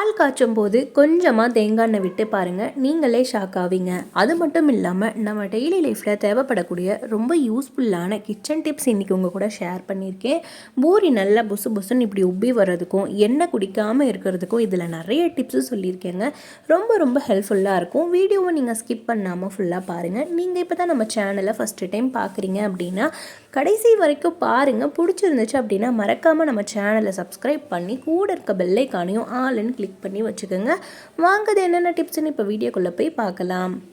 பால் காய்ச்சும் போது கொஞ்சமாக தேங்காய் எண்ணெய் விட்டு பாருங்கள் நீங்களே ஷாக் ஆவீங்க. அது மட்டும் இல்லாமல் நம்ம டெய்லி லைஃப்பில் தேவைப்படக்கூடிய ரொம்ப யூஸ்ஃபுல்லான கிச்சன் டிப்ஸ் இன்றைக்கி உங்கள் கூட ஷேர் பண்ணியிருக்கேன். பூரி நல்லா புசு புசுன்னு இப்படி உப்பி வர்றதுக்கும் எண்ணெய் குடிக்காமல் இருக்கிறதுக்கும் இதில் நிறைய டிப்ஸும் சொல்லியிருக்கேங்க. ரொம்ப ரொம்ப ஹெல்ப்ஃபுல்லாக இருக்கும். வீடியோவை நீங்கள் ஸ்கிப் பண்ணாமல் ஃபுல்லாக பாருங்கள் நீங்கள் இப்போ தான் நம்ம சேனலை ஃபஸ்ட்டு டைம் பார்க்குறீங்க அப்படின்னா கடைசி வரைக்கும் பாருங்கள் பிடிச்சிருந்துச்சு அப்படின்னா மறக்காமல் நம்ம சேனலை சப்ஸ்கிரைப் பண்ணி கூட இருக்க பெல்லைக்கானையும் ஆளுன்னு கிளிக் பண்ணி வச்சுக்கோங்க. வாங்குறது என்னென்ன டிப்ஸ்னு இப்போ வீடியோக்குள்ளே போய் பார்க்கலாம்.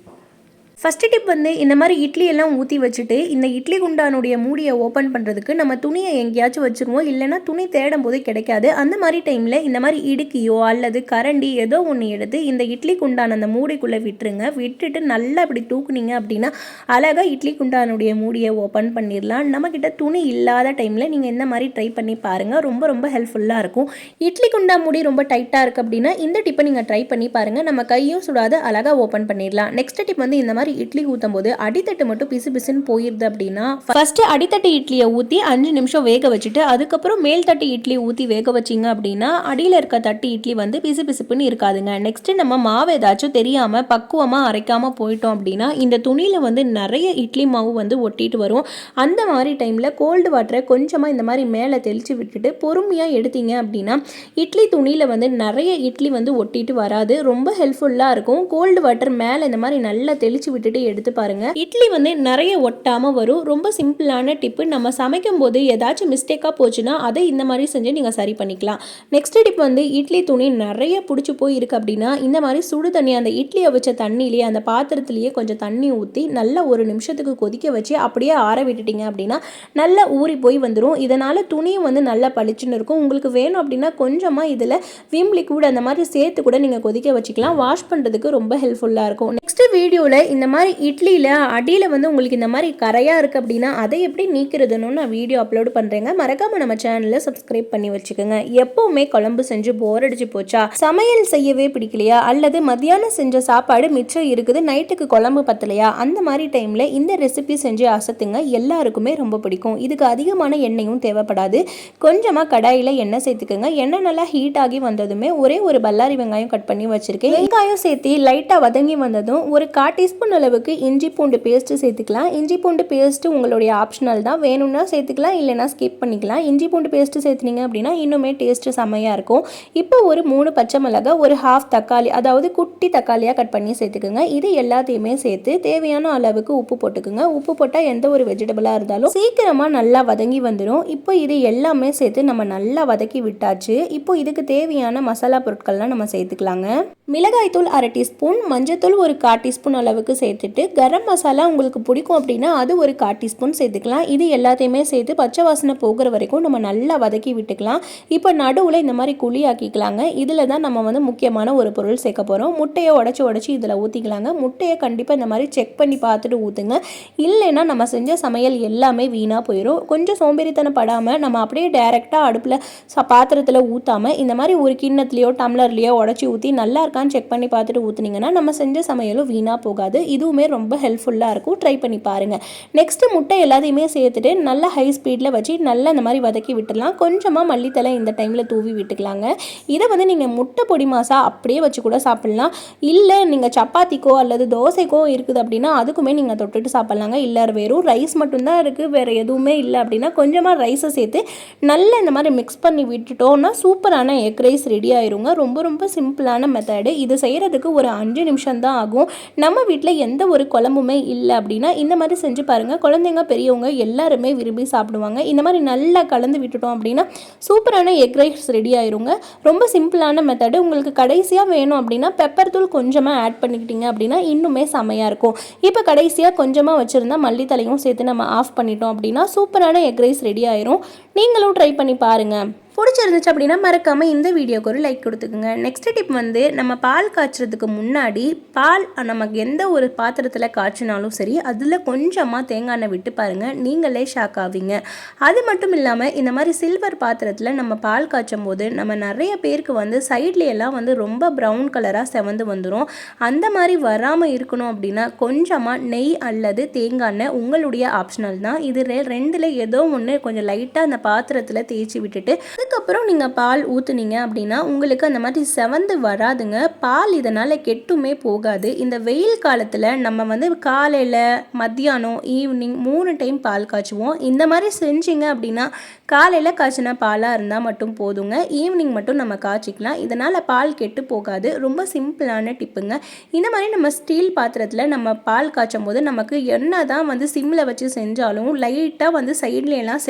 ஃபஸ்ட்டு டிப் வந்து இந்த மாதிரி இட்லி எல்லாம் ஊற்றி வச்சுட்டு இந்த இட்லி குண்டானுடைய மூடியை ஓப்பன் பண்ணுறதுக்கு நம்ம துணியை எங்கேயாச்சும் வச்சுருவோம். இல்லைனா துணி தேடும் போது கிடைக்காது. அந்த மாதிரி டைமில் இந்த மாதிரி இடுக்கியோ அல்லது கரண்டி ஏதோ ஒன்று எடுத்து இந்த இட்லி குண்டான் அந்த மூடிக்குள்ளே விட்டுருங்க. விட்டுட்டு நல்லா இப்படி தூக்குனீங்க அப்படின்னா அழகாக இட்லி குண்டானுடைய மூடியை ஓப்பன் பண்ணிடலாம். நம்மக்கிட்ட துணி இல்லாத டைமில் நீங்கள் இந்த மாதிரி ட்ரை பண்ணி பாருங்கள் ரொம்ப ரொம்ப ஹெல்ப்ஃபுல்லாக இருக்கும். இட்லி குண்டா மூடி ரொம்ப டைட்டாக இருக்குது அப்படின்னா இந்த டிப்பை நீங்கள் ட்ரை பண்ணி பாருங்கள் நம்ம கையும் சுடாத அழகாக ஓப்பன் பண்ணிடலாம். நெக்ஸ்ட் டிப் வந்து இந்த மாதிரி இட்லி ஊற்றும் போது அடித்தட்டு மட்டும் பிசு பிசுன்னு போயிருது அப்படின்னா ஃபர்ஸ்ட் அடித்தட்டு இட்லியை ஊற்றி அஞ்சு நிமிஷம் வேக வச்சுட்டு அதுக்கப்புறம் மேல் தட்டு இட்லி ஊற்றி வேக வச்சிங்க அப்படின்னா அடியில் இருக்க தட்டு இட்லி வந்து பிசு பிசுப்புன்னு இருக்காதுங்க. நெக்ஸ்ட் நம்ம மாவு ஏதாச்சும் தெரியாமல் பக்குவமாக அரைக்காமல் போயிட்டோம் அப்படின்னா இந்த துணியில் வந்து நிறைய இட்லி மாவு வந்து ஒட்டிட்டு வரும். அந்த மாதிரி டைமில் கோல்டு வாட்டரை கொஞ்சமாக இந்த மாதிரி மேலே தெளித்து விட்டுட்டு பொறுமையாக எடுத்தீங்க அப்படின்னா இட்லி துணியில் வந்து நிறைய இட்லி வந்து ஒட்டிட்டு வராது. ரொம்ப ஹெல்ப்ஃபுல்லாக இருக்கும். கோல்டு வாட்டர் மேலே இந்த மாதிரி நல்லா தெளித்து விட்டுட்டு எடுத்து பாருங்க. இட்லி வந்து நிறைய ஒட்டாமல் வரும். ரொம்ப சிம்பிளான டிப்பு. நம்ம சமைக்கும் போது ஏதாச்சும் மிஸ்டேக்காக போச்சுன்னா அதை இந்த மாதிரி செஞ்சு நீங்கள் சரி பண்ணிக்கலாம். நெக்ஸ்ட் டிப் வந்து இட்லி துணி நிறைய பிடிச்சி போய் இருக்கு அப்படின்னா இந்த மாதிரி சுடு தண்ணி அந்த இட்லியை வச்ச தண்ணியிலேயே அந்த பாத்திரத்துலேயே கொஞ்சம் தண்ணி ஊற்றி நல்லா ஒரு நிமிஷத்துக்கு கொதிக்க வச்சு அப்படியே ஆற விட்டுட்டீங்க அப்படின்னா நல்லா ஊறி போய் வந்துடும் இதனால் துணியும் வந்து நல்லா பளிச்சுன்னு இருக்கும். உங்களுக்கு வேணும் அப்படின்னா கொஞ்சமாக இதில் விம் லிக்விட் அந்த மாதிரி சேர்த்து கூட நீங்கள் கொதிக்க வச்சுக்கலாம். வாஷ் பண்ணுறதுக்கு ரொம்ப ஹெல்ப்ஃபுல்லாக இருக்கும். வீடியோவில் இந்த மாதிரி இட்லியில் அடியில் வந்து உங்களுக்கு இந்த மாதிரி கரையாக இருக்குது அப்படின்னா அதை எப்படி நீக்கிறதுன்னு நான் வீடியோ அப்லோட் பண்ணுறேங்க மறக்காமல் நம்ம சேனலில் சப்ஸ்கிரைப் பண்ணி வச்சுக்கோங்க. எப்போவுமே குழம்பு செஞ்சு போர் அடிச்சு போச்சா? சமையல் செய்யவே பிடிக்கலையா? அல்லது மத்தியானம் செஞ்ச சாப்பாடு மிச்சம் இருக்குது நைட்டுக்கு குழம்பு பத்தலையா? அந்த மாதிரி டைமில் இந்த ரெசிபி செஞ்சு அசத்துங்க. எல்லாருக்குமே ரொம்ப பிடிக்கும். இதுக்கு அதிகமான எண்ணெயும் தேவைப்படாது. கொஞ்சமாக கடாயில் எண்ணெய் சேர்த்துக்கோங்க. எண்ணெய் நல்லா ஹீட் ஆகி வந்ததுமே ஒரே ஒரு பல்லாரி வெங்காயம் கட் பண்ணி வச்சுருக்கேன். வெங்காயம் சேர்த்து லைட்டாக வதங்கி வந்ததும் ஒரு கால் டீஸ்பூன் அளவுக்கு இஞ்சி பூண்டு பேஸ்ட்டு சேர்த்துக்கலாம். இஞ்சி பூண்டு பேஸ்ட்டு உங்களுடைய ஆப்ஷனல் தான். வேணும்னா சேர்த்துக்கலாம் இல்லைனா ஸ்கிப் பண்ணிக்கலாம். இஞ்சி பூண்டு பேஸ்ட்டு சேர்த்துனீங்க அப்படின்னா இன்னுமே டேஸ்ட்டு செம்மையாக இருக்கும். இப்போ ஒரு மூணு பச்சை மிளகா ஒரு ஹாஃப் தக்காளி அதாவது குட்டி தக்காளியாக கட் பண்ணி சேர்த்துக்குங்க. இது எல்லாத்தையுமே சேர்த்து தேவையான அளவுக்கு உப்பு போட்டுக்குங்க. உப்பு போட்டால் எந்த ஒரு வெஜிடபிளாக இருந்தாலும் சீக்கிரமாக நல்லா வதங்கி வந்துடும் இப்போ இது எல்லாமே சேர்த்து நம்ம நல்லா வதக்கி விட்டாச்சு. இப்போ இதுக்கு தேவையான மசாலா பொருட்கள்லாம் நம்ம சேர்த்துக்கலாங்க. மிளகாய்த்தூள் அரை டீஸ்பூன் மஞ்சத்தூள் ஒரு கால் டீஸ்பூன் அளவுக்கு சேர்த்துட்டு கரம் மசாலா உங்களுக்கு பிடிக்கும் அப்படின்னா அது ஒரு கால் டீஸ்பூன் சேர்த்துக்கலாம். இது எல்லாத்தையுமே சேர்த்து பச்சை வாசனை போகிற வரைக்கும் நம்ம நல்லா வதக்கி விட்டுக்கலாம். இப்போ நடுவில் இந்த மாதிரி குழி ஆக்கிக்கலாங்க. இதில் தான் நம்ம வந்து முக்கியமான ஒரு பொருள் சேர்க்க போகிறோம் முட்டையை உடச்சி உடச்சி இதில் ஊற்றிக்கலாங்க முட்டையை கண்டிப்பாக இந்த மாதிரி செக் பண்ணி பார்த்துட்டு ஊற்றுங்க இல்லைன்னா நம்ம செஞ்ச சமையல் எல்லாமே வீணாக போயிடும் கொஞ்சம் சோம்பேறித்தனம் படாமல் நம்ம அப்படியே டைரெக்டாக அடுப்பில் ச பாத்திரத்தில் ஊற்றாமல் இந்த மாதிரி ஒரு கிண்ணத்துலையோ டம்ளர்லையோ உடச்சி ஊற்றி நல்லா இருக்கான்னு செக் பண்ணி பார்த்துட்டு ஊற்றுனீங்கன்னா நம்ம செஞ்ச சமையலும் வீணாக போகாது. இதுவுமே ரொம்ப ஹெல்ப்ஃபுல்லாக இருக்கும். ட்ரை பண்ணி பாருங்கள் நெக்ஸ்ட்டு முட்டை எல்லாத்தையுமே சேர்த்துட்டு நல்லா ஹை ஸ்பீடில் வச்சு நல்லா இந்த மாதிரி வதக்கி விட்டுடலாம். கொஞ்சமாக மல்லித்தலை இந்த டைமில் தூவி விட்டுக்கலாங்க. இதை வந்து நீங்கள் முட்டை பொடி மாசா அப்படியே வச்சு கூட சாப்பிட்லாம். இல்லை நீங்கள் சப்பாத்திக்கோ அல்லது தோசைக்கோ இருக்குது அப்படின்னா அதுக்குமே நீங்கள் தொட்டுட்டு சாப்பிட்லாங்க. இல்லை வெறும் ரைஸ் மட்டும்தான் இருக்குது வேறு எதுவுமே இல்லை அப்படின்னா கொஞ்சமாக ரைஸை சேர்த்து நல்லா இந்த மாதிரி மிக்ஸ் பண்ணி விட்டுட்டோம்னா சூப்பரான எக் ரைஸ் ரெடி ஆயிருங்க. ரொம்ப ரொம்ப சிம்பிளான மெத்தடு இது செய்கிறதுக்கு ஒரு அஞ்சு நிமிஷம் தான் ஆகும். நம்ம வீட்டில் எந்த ஒரு குழம்புமே இல்லை அப்படின்னா இந்த மாதிரி செஞ்சு பாருங்கள் குழந்தைங்க பெரியவங்க எல்லாருமே விரும்பி சாப்பிடுவாங்க. இந்த மாதிரி நல்லா கலந்து விட்டுட்டோம் அப்படின்னா சூப்பரான எக் ரைஸ் ரெடி ஆயிருங்க. ரொம்ப சிம்பிளான மெத்தடு உங்களுக்கு கடைசியாக வேணும் அப்படின்னா பெப்பர் தூள் கொஞ்சமாக ஆட் பண்ணிக்கிட்டீங்க அப்படின்னா இன்னுமே செமையாக இருக்கும். இப்போ கடைசியாக கொஞ்சமாக வச்சுருந்தா மல்லித்தலையும் சேர்த்து நம்ம ஆஃப் பண்ணிட்டோம் அப்படின்னா சூப்பரான எக் ரைஸ் ரெடி ஆயிரும். நீங்களும் ட்ரை பண்ணி பாருங்கள் பிடிச்சிருந்துச்சு அப்படின்னா மறக்காமல் இந்த வீடியோக்கு ஒரு லைக் கொடுத்துக்குங்க. நெக்ஸ்ட் டிப் வந்து நம்ம பால் காய்ச்சறதுக்கு முன்னாடி பால் நமக்கு எந்த ஒரு பாத்திரத்தில் காய்ச்சினாலும் சரி அதில் கொஞ்சமாக தேங்காய் எண்ணெய் விட்டு பாருங்கள் நீங்களே ஷாக் ஆவீங்க. அது மட்டும் இல்லாமல் இந்த மாதிரி சில்வர் பாத்திரத்தில் நம்ம பால் காய்ச்சும் போது நம்ம நிறைய பேருக்கு வந்து சைட்லேயெல்லாம் வந்து ரொம்ப ப்ரௌன் கலராக செவந்து வந்துடும் அந்த மாதிரி வராமல் இருக்கணும் அப்படின்னா கொஞ்சமாக நெய் அல்லது தேங்காய் எண்ணெய் உங்களுடைய ஆப்ஷனல் தான். இது ரெ- ஏதோ ஒன்று கொஞ்சம் லைட்டாக அந்த பாத்திரத்தில் தேய்ச்சி விட்டுட்டு அதுக்கப்புறம் நீங்கள் பால் ஊற்றுனீங்க அப்படின்னா உங்களுக்கு அந்த மாதிரி செவந்து வராதுங்க. பால் இதனால் கெட்டுமே போகாது. இந்த வெயில் காலத்தில் நம்ம வந்து காலையில் மத்தியானம் ஈவினிங் மூணு டைம் பால் காய்ச்சுவோம். இந்த மாதிரி செஞ்சீங்க அப்படின்னா காலையில் காய்ச்சின பாலாக இருந்தால் மட்டும் போதுங்க. ஈவினிங் மட்டும் நம்ம காய்ச்சிக்கலாம். இதனால் பால் கெட்டு போகாது. ரொம்ப சிம்பிளான டிப்புங்க. இந்த மாதிரி நம்ம ஸ்டீல் பாத்திரத்தில் நம்ம பால் காய்ச்சும் போது நமக்கு என்ன தான் வந்து சிம்மில் வச்சு செஞ்சாலும் லைட்டாக வந்து சைட்ல எல்லாம்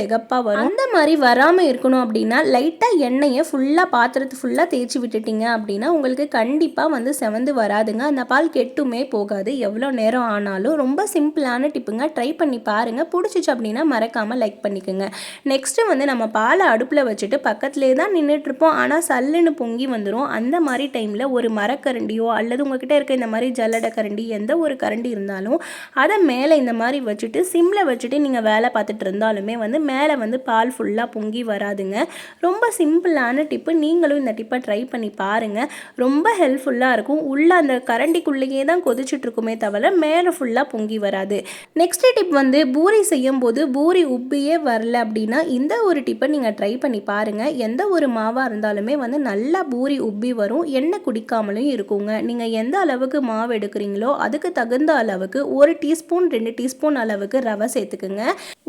வரும். அந்த மாதிரி வராமல் இருக்கணும் அப்படின்னா லைட்டாக எண்ணெயை ஃபுல்லாக பாத்திரத்து ஃபுல்லாக தேய்ச்சி விட்டுட்டிங்க அப்படின்னா உங்களுக்கு கண்டிப்பாக வந்து செவந்து வராதுங்க. அந்த பால் கெட்டுமே போகாது. எவ்வளோ நேரம் ஆனாலும் ரொம்ப சிம்பிளான டிப்புங்க. ட்ரை பண்ணி பாருங்கள் பிடிச்சிச்சு அப்படின்னா மறக்காமல் லைக் பண்ணிக்கோங்க. நெக்ஸ்ட்டு வந்து நம்ம பாலை அடுப்பில் வச்சுட்டு பக்கத்துலேயே தான் நின்றுட்டுருப்போம் ஆனால் சல்லுன்னு பொங்கி வந்துடும் அந்த மாதிரி டைமில் ஒரு மரக்கரண்டியோ அல்லது உங்ககிட்ட இருக்க இந்த மாதிரி ஜல்லடை கரண்டி எந்த ஒரு கரண்டி இருந்தாலும் அதை மேலே இந்த மாதிரி வச்சுட்டு சிம்மில் வச்சுட்டு நீங்கள் வேலை பார்த்துட்டு இருந்தாலுமே வந்து மேலே வந்து பால் ஃபுல்லாக பொங்கி வராதுங்க. ரொம்ப சிம்பிளான டிப்பு. நீங்களும் இந்த டிப்பை ட்ரை பண்ணி பாருங்கள் ரொம்ப ஹெல்ப்ஃபுல்லாக இருக்கும். உள்ளே அந்த கரண்டிக்குள்ளேயே தான் கொதிச்சுட்ருக்குமே தவிர மேலே ஃபுல்லாக பொங்கி வராது. நெக்ஸ்ட் டிப் வந்து பூரி செய்யும் போது பூரி உப்பியே வரல அப்படின்னா இந்த ஒரு டிப்பை நீங்கள் ட்ரை பண்ணி பாருங்கள் எந்த ஒரு மாவாக இருந்தாலுமே வந்து நல்லா பூரி உப்பி வரும். எண்ணெய் குடிக்காமலும் இருக்குங்க. நீங்கள் எந்த அளவுக்கு மாவு எடுக்கிறீங்களோ அதுக்கு தகுந்த அளவுக்கு ஒரு டீஸ்பூன் ரெண்டு டீஸ்பூன் அளவுக்கு ரவை சேர்த்துக்குங்க.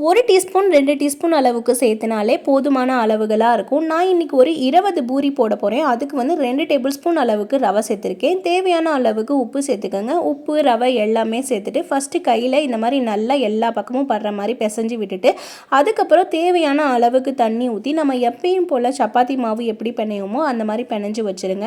ஒரு டீஸ்பூன் ரெண்டு டீஸ்பூன் அளவுக்கு சேர்த்துனாலே போதுமான அளவுகளாக இருக்கும். நான் இன்னைக்கு ஒரு இருபது பூரி போட போகிறேன் அதுக்கு வந்து ரெண்டு டேபிள் ஸ்பூன் அளவுக்கு ரவை சேர்த்துருக்கேன். தேவையான அளவுக்கு உப்பு சேர்த்துக்கோங்க. உப்பு ரவை எல்லாமே சேர்த்துட்டு ஃபஸ்ட்டு கையில் இந்த மாதிரி நல்லா எல்லா பக்கமும் படுற மாதிரி பிசைஞ்சு விட்டுட்டு அதுக்கப்புறம் தேவையான அளவுக்கு தண்ணி ஊற்றி நம்ம எப்பயும் போல் சப்பாத்தி மாவு எப்படி பிணையுமோ அந்த மாதிரி பிணைஞ்சு வச்சுருங்க.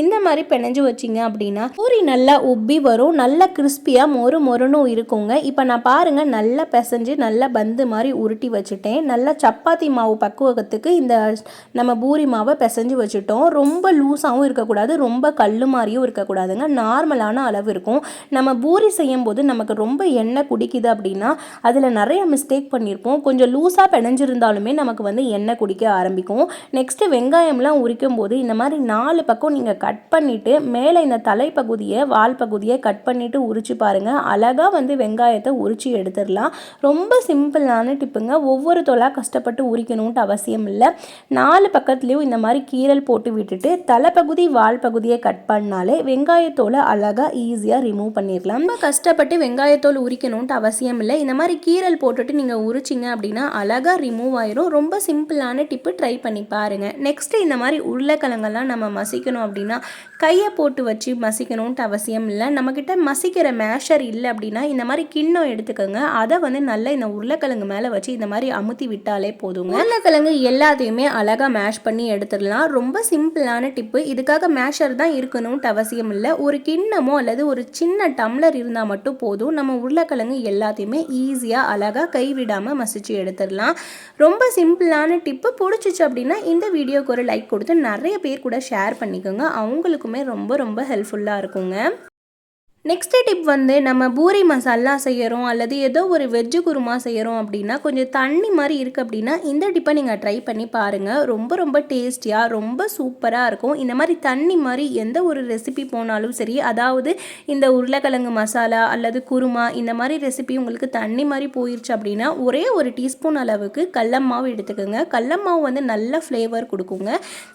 இந்த மாதிரி பிணைஞ்சு வச்சிங்க அப்படின்னா பூரி நல்லா உப்பி வரும். நல்லா கிறிஸ்பியாக மொறு மொறுனும் இருக்குங்க. இப்போ நான் பாருங்கள் நல்லா பிசைஞ்சு நல்லா பந்து மாதிரி உருட்டி வச்சுட்டேன். நல்லா சப்பாத்தி மாவு பக்குவத்துக்கு இந்த நம்ம பூரி மாவை பிசைஞ்சு வச்சுட்டோம். ரொம்ப லூஸாகவும் இருக்கக்கூடாது. ரொம்ப கல் மாதிரியும் இருக்கக்கூடாதுங்க. நார்மலான அளவு இருக்கும். நம்ம பூரி செய்யும் போது நமக்கு ரொம்ப எண்ணெய் குடிக்குது அப்படின்னா அதில் நிறைய மிஸ்டேக் பண்ணியிருப்போம் கொஞ்சம் லூஸாக பிணைஞ்சிருந்தாலுமே நமக்கு வந்து எண்ணெய் குடிக்க ஆரம்பிக்கும். நெக்ஸ்ட்டு வெங்காயம்லாம் உரிக்கும் போது இந்த மாதிரி நாலு பக்கம் நீங்கள் கட் பண்ணிவிட்டு மேலே இந்த தலைப்பகுதியை வால் பகுதியை கட் பண்ணிவிட்டு உரிச்சு பாருங்கள் அழகாக வந்து வெங்காயத்தை உரிச்சு எடுத்துடலாம். ரொம்ப சிம்பிளான டிப்புங்க. ஒவ்வொரு தொலா கஷ்டப்பட்டு உரிக்கணுன்ட்டு அவசியம் இல்லை. நாலு பக்கத்துலேயும் இந்த மாதிரி கீரல் போட்டு விட்டுட்டு தலைப்பகுதி வால் பகுதியை கட் பண்ணாலே வெங்காயத்தோலை அழகாக ஈஸியாக ரிமூவ் பண்ணிடலாம். ரொம்ப கஷ்டப்பட்டு வெங்காயத்தோல் உரிக்கணுன்ட்டு அவசியம் இல்லை. இந்த மாதிரி கீரல் போட்டுட்டு நீங்கள் உரிச்சிங்க அப்படின்னா அழகாக ரிமூவ் ஆயிரும். ரொம்ப சிம்பிளான டிப்பு ட்ரை பண்ணி பாருங்கள் நெக்ஸ்ட்டு இந்த மாதிரி உருளைக்கிழங்கெல்லாம் நம்ம மசிக்கணும் அப்படின்னா கையை போட்டு வச்சு மசிக்கணுன்ட்டு அவசியம் இல்லை. நம்மக்கிட்ட மசிக்கிற மேஷர் இல்லை அப்படின்னா இந்த மாதிரி கிண்ணம் எடுத்துக்கோங்க. அதை வந்து நல்லா இந்த உருளைக்கிழங்கு மேலே வச்சு இந்த மாதிரி அமுத்தி விட்டாலே போதுங்க. உருளைக்கிழங்கு எல்லாத்தையுமே அழகாக மேஷ் பண்ணி எடுத்துடலாம். ரொம்ப சிம்பிளான டிப்பு இதுக்காக மேஷர் தான் இருக்கணும்ட்டு அவசியம் இல்லை. ஒரு கிண்ணமோ அல்லது ஒரு சின்ன டம்ளர் இருந்தால் மட்டும் போதும். நம்ம உருளைக்கிழங்கு எல்லாத்தையுமே ஈஸியாக அழகாக கைவிடாமல் மசிச்சு எடுத்துடலாம். ரொம்ப சிம்பிளான டிப்பு பிடிச்சிச்சு அப்படின்னா இந்த வீடியோக்கு ஒரு லைக் கொடுத்து நிறைய பேர் கூட ஷேர் பண்ணிக்கோங்க. அவங்களுக்குமே ரொம்ப ரொம்ப ஹெல்ப்ஃபுல்லாக இருக்குங்க. நெக்ஸ்ட் டிப் வந்து நம்ம பூரி மசாலா செய்கிறோம் அல்லது ஏதோ ஒரு வெஜ்ஜு குருமா செய்கிறோம் அப்படின்னா கொஞ்சம் தண்ணி மாதிரி இருக்குது அப்படின்னா இந்த டிப்பை நீங்கள் ட்ரை பண்ணி பாருங்கள் ரொம்ப ரொம்ப டேஸ்டியாக ரொம்ப சூப்பராக இருக்கும். இந்த மாதிரி தண்ணி மாதிரி எந்த ஒரு ரெசிபி போனாலும் சரி அதாவது இந்த உருளைக்கிழங்கு மசாலா அல்லது குருமா இந்த மாதிரி ரெசிபி உங்களுக்கு தண்ணி மாதிரி போயிடுச்சு அப்படின்னா ஒரே ஒரு டீஸ்பூன் அளவுக்கு கடல மாவு எடுத்துக்கோங்க. கடல மாவு வந்து நல்ல ஃப்ளேவர் கொடுக்குங்க.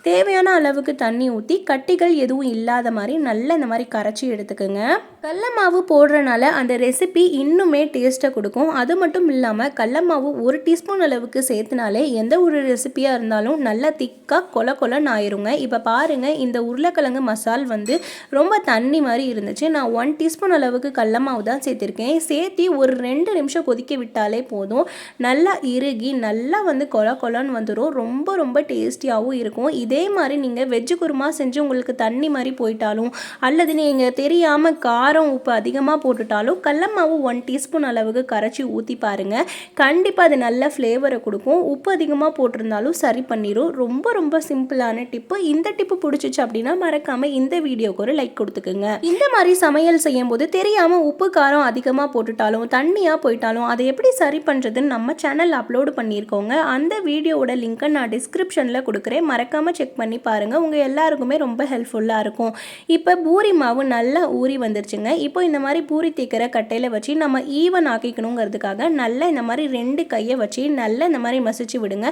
தேவையான அளவுக்கு தண்ணி ஊற்றி கட்டிகள் எதுவும் இல்லாத மாதிரி நல்லா இந்த மாதிரி கரைச்சி எடுத்துக்கோங்க. கடல மாவு போடுறனால அந்த ரெசிபி இன்னுமே டேஸ்ட்டை கொடுக்கும். அது மட்டும் இல்லாமல் கடல மாவு ஒரு டீஸ்பூன் அளவுக்கு சேர்த்துனாலே எந்த ஒரு ரெசிப்பியாக இருந்தாலும் நல்லா திக்காக கொல கொலன்னு ஆயிருங்க. இப்போ பாருங்கள் இந்த உருளைக்கிழங்கு மசால் வந்து ரொம்ப தண்ணி மாதிரி இருந்துச்சு. நான் ஒன் டீஸ்பூன் அளவுக்கு கடல மாவு தான் சேர்த்துருக்கேன். சேர்த்தி ஒரு ரெண்டு நிமிஷம் கொதிக்க விட்டாலே போதும். நல்லா இறுகி நல்லா வந்து கொல கொலன்னு வந்துடும் ரொம்ப ரொம்ப டேஸ்டியாகவும் இருக்கும். இதே மாதிரி நீங்கள் வெஜ்ஜு குருமா செஞ்சு உங்களுக்கு தண்ணி மாதிரி போயிட்டாலும் அல்லது நீங்கள் தெரியாமல் காரம் உப்பு அதிகமாக போட்டுட்டாலும் கடல மாவு ஒன் டீஸ்பூன் அளவுக்கு கரைச்சி ஊற்றி பாருங்கள் கண்டிப்பாக அது நல்ல ஃப்ளேவரை கொடுக்கும். உப்பு அதிகமாக போட்டிருந்தாலும் சரி பண்ணிடும் ரொம்ப ரொம்ப சிம்பிளான டிப்பு இந்த டிப்பு பிடிச்சிச்சு அப்படின்னா மறக்காமல் இந்த வீடியோக்கு ஒரு லைக் கொடுத்துக்குங்க. இந்த மாதிரி சமையல் செய்யும் போது தெரியாமல் உப்பு காரம் அதிகமாக போட்டுட்டாலும் தண்ணியாக போயிட்டாலும் அதை எப்படி சரி பண்ணுறதுன்னு நம்ம சேனல் அப்லோடு பண்ணியிருக்கோங்க அந்த வீடியோவோட லிங்க்கை நான் டிஸ்கிரிப்ஷனில் கொடுக்குறேன். மறக்காமல் செக் பண்ணி பாருங்கள் உங்கள் எல்லாருக்குமே ரொம்ப ஹெல்ப்ஃபுல்லாக இருக்கும். இப்போ பூரி மாவு நல்லா ஊறி வந்துருச்சுங்க. வச்சுருங்க இப்போ இந்த மாதிரி பூரி தேய்க்கிற கட்டையில் வச்சு நம்ம ஈவன் ஆக்கிக்கணுங்கிறதுக்காக நல்லா இந்த மாதிரி ரெண்டு கையை வச்சு நல்லா இந்த மாதிரி மசிச்சு விடுங்க.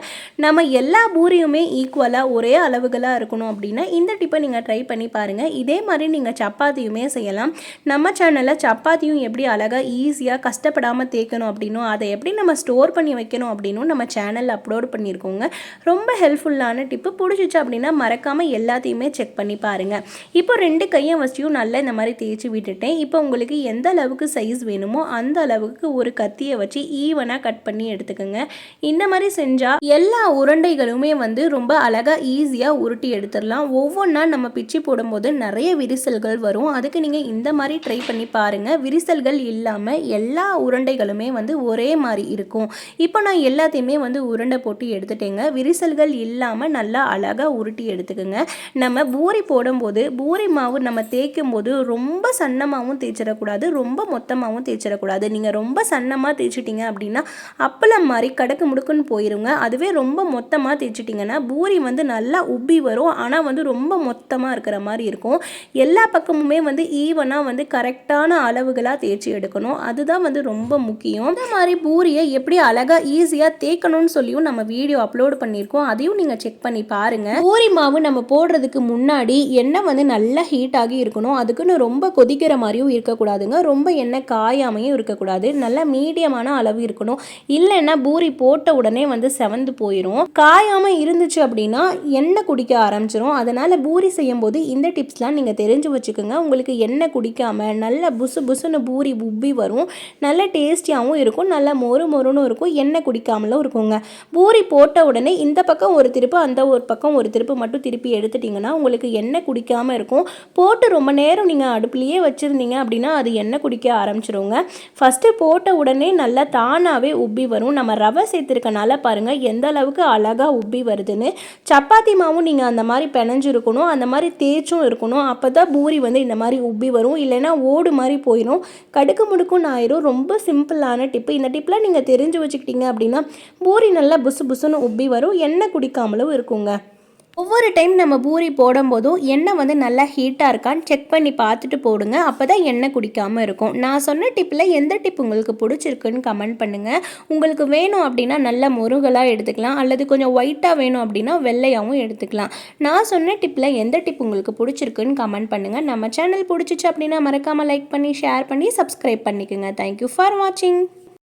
நம்ம எல்லா பூரியுமே ஈக்குவலாக ஒரே அளவுகளாக இருக்கணும் அப்படின்னா இந்த டிப்பை நீங்கள் ட்ரை பண்ணி பாருங்கள் இதே மாதிரி நீங்கள் சப்பாத்தியுமே செய்யலாம். நம்ம சேனலில் சப்பாத்தியும் எப்படி அழகாக ஈஸியாக கஷ்டப்படாமல் தேய்க்கணும் அப்படின்னும் அதை எப்படி நம்ம ஸ்டோர் பண்ணி வைக்கணும் அப்படின்னும் நம்ம சேனலில் அப்லோட் பண்ணியிருக்கோங்க ரொம்ப ஹெல்ப்ஃபுல்லான டிப்பு பிடிச்சிச்சு அப்படின்னா மறக்காமல் எல்லாத்தையுமே செக் பண்ணி பாருங்கள் இப்போ ரெண்டு கையும் வச்சியும் நல்லா இந்த மாதிரி தேய்ச்சி பண்ணிட்டேன் இப்போ உங்களுக்கு எந்த அளவுக்கு சைஸ் வேணுமோ அந்த அளவுக்கு ஒரு கத்தியை வச்சு ஈவனாக கட் பண்ணி எடுத்துக்கோங்க. இந்த மாதிரி செஞ்சால் எல்லா உருண்டைகளுமே வந்து ரொம்ப அழகாக ஈஸியாக உருட்டி எடுத்துடலாம். ஒவ்வொன்றா நம்ம பிச்சு போடும்போது நிறைய விரிசல்கள் வரும். அதுக்கு நீங்கள் இந்த மாதிரி ட்ரை பண்ணி பாருங்கள் விரிசல்கள் இல்லாமல் எல்லா உருண்டைகளுமே வந்து ஒரே மாதிரி இருக்கும். இப்போ நான் எல்லாத்தையுமே வந்து உருண்டை போட்டு எடுத்துட்டேங்க. விரிசல்கள் இல்லாமல் நல்லா அழகாக உருட்டி எடுத்துக்கோங்க. நம்ம பூரி போடும்போது பூரி மாவு நம்ம தேய்க்கும் போது ரொம்ப சன்னமாகவும் தேய்ச்சிடக்கூடாது ரொம்ப மொத்தமாகவும் தேய்ச்சிடக்கூடாது. நீங்கள் ரொம்ப சன்னமாக தேய்ச்சிட்டிங்க அப்படின்னா அப்பளம் மாதிரி கடக்கு முடுக்குன்னு போயிருங்க. அதுவே ரொம்ப மொத்தமாக தேய்ச்சிட்டிங்கன்னா பூரி வந்து நல்லா உப்பி வரும். ஆனால் வந்து ரொம்ப மொத்தமாக இருக்கிற மாதிரி இருக்கும். எல்லா பக்கமுமே வந்து ஈவனாக வந்து கரெக்டான அளவுகளாக தேய்ச்சி எடுக்கணும். அதுதான் வந்து ரொம்ப முக்கியம். இந்த மாதிரி பூரியை எப்படி அழகாக ஈஸியாக தேய்க்கணும்னு சொல்லியும் நம்ம வீடியோ அப்லோட் பண்ணியிருக்கோம். அதையும் நீங்கள் செக் பண்ணி பாருங்கள் பூரி மாவு நம்ம போடுறதுக்கு முன்னாடி எண்ணெய் வந்து நல்லா ஹீட் ஆகி இருக்கணும். அதுக்குன்னு ரொம்ப கொதிக்கிற மாதிரியும் இருக்கக்கூடாதுங்க. ரொம்ப எண்ணெய் காயாமையும் இருக்கக்கூடாது. நல்லா மீடியமான அளவு இருக்கணும். இல்லைன்னா பூரி போட்ட உடனே வந்து செவந்து போயிடும் காயாமல் இருந்துச்சு அப்படின்னா எண்ணெய் குடிக்க ஆரம்பிச்சிடும் அதனால் பூரி செய்யும் போது இந்த டிப்ஸ்லாம் நீங்கள் தெரிஞ்சு வச்சுக்கோங்க. உங்களுக்கு எண்ணெய் குடிக்காமல் நல்ல புசு புசுன்னு பூரி உப்பி வரும். நல்ல டேஸ்டியாகவும் இருக்கும். நல்ல மொறு மொறுன்னு இருக்கும். எண்ணெய் குடிக்காமலும் இருக்குங்க. பூரி போட்ட உடனே இந்த பக்கம் ஒரு திருப்பு அந்த ஒரு பக்கம் ஒரு திருப்பு மட்டும் திருப்பி எடுத்துட்டிங்கன்னா உங்களுக்கு எண்ணெய் குடிக்காமல் இருக்கும். போட்டு ரொம்ப நேரம் நீங்கள் அடுப்புலையே வச்சுருந்தீங்க அப்படின்னா அது எண்ணெய் குடிக்க ஆரம்பிச்சிருங்க. ஃபஸ்ட்டு போட்ட உடனே நல்லா தானாகவே உப்பி வரும். நம்ம ரவை சேர்த்துருக்கனால பாருங்கள் எந்த அளவுக்கு அழகாக உப்பி வருதுன்னு. சப்பாத்தி மாவும் நீங்கள் அந்த மாதிரி பிணைஞ்சிருக்கணும் அந்த மாதிரி தேய்ச்சும் இருக்கணும். அப்போ தான் பூரி வந்து இந்த மாதிரி உப்பி வரும். இல்லைன்னா ஓடு மாதிரி போயிடும் கடுக்கு முடுக்கும் ஆயிரும் ரொம்ப சிம்பிளான டிப்பு இந்த டிப்பில் நீங்கள் தெரிஞ்சு வச்சுக்கிட்டீங்க அப்படின்னா பூரி நல்லா புசு புசுன்னு உப்பி வரும். எண்ணெய் குடிக்காமலும் இருக்குங்க. ஒவ்வொரு டைம் நம்ம பூரி போடும்போதும் எண்ணெய் வந்து நல்லா ஹீட்டாக இருக்கான்னு செக் பண்ணி பார்த்துட்டு போடுங்க. அப்போ தான் எண்ணெய் குடிக்காமல் இருக்கும். நான் சொன்ன டிப்பில் எந்த டிப் உங்களுக்கு பிடிச்சிருக்குன்னு கமெண்ட் பண்ணுங்கள் உங்களுக்கு வேணும் அப்படின்னா நல்ல முருகலாக எடுத்துக்கலாம். அல்லது கொஞ்சம் ஒயிட்டாக வேணும் அப்படின்னா வெள்ளையாகவும் எடுத்துக்கலாம். நான் சொன்ன டிப்பில் எந்த டிப் உங்களுக்கு பிடிச்சிருக்குன்னு கமெண்ட் பண்ணுங்கள் நம்ம சேனல் பிடிச்சிச்சு அப்படின்னா மறக்காமல் லைக் பண்ணி ஷேர் பண்ணி சப்ஸ்கிரைப் பண்ணிக்கோங்க. தேங்க்யூ ஃபார் வாட்சிங்